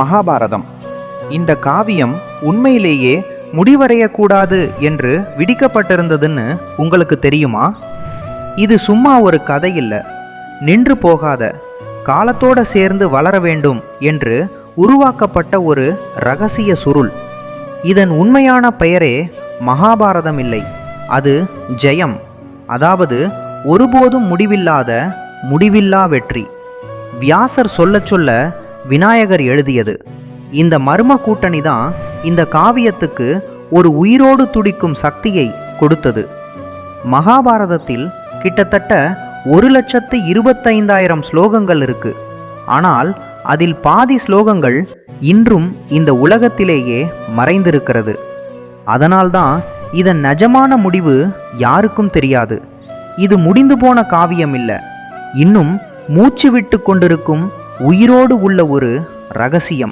மகாபாரதம். இந்த காவியம் உண்மையிலேயே முடிவடையக்கூடாது என்று விடிக்கப்பட்டிருந்ததுன்னு உங்களுக்கு தெரியுமா? இது சும்மா ஒரு கதை இல்லை நின்று போகாத காலத்தோட சேர்ந்து வளர வேண்டும் என்று உருவாக்கப்பட்ட ஒரு ரகசிய சுருள். இதன் உண்மையான பெயரே மகாபாரதம் இல்லை. அது ஜெயம். அதாவது ஒருபோதும் முடிவில்லாத முடிவில்லா வெற்றி. வியாசர் சொல்லச் சொல்ல விநாயகர் எழுதியது. இந்த மர்ம கூட்டணி தான் இந்த காவியத்துக்கு ஒரு உயிரோடு துடிக்கும் சக்தியை கொடுத்தது. மகாபாரதத்தில் கிட்டத்தட்ட ஒரு லட்சத்து இருபத்தைந்தாயிரம் ஸ்லோகங்கள் இருக்கு. ஆனால் அதில் பாதி ஸ்லோகங்கள் இன்றும் இந்த உலகத்திலேயே மறைந்திருக்கிறது. அதனால்தான் இதன் நஜமான முடிவு யாருக்கும் தெரியாது. இது முடிந்து போன காவியம் இல்லை. இன்னும் மூச்சு விட்டு கொண்டிருக்கும் உயிரோடு உள்ள ஒரு ரகசியம்.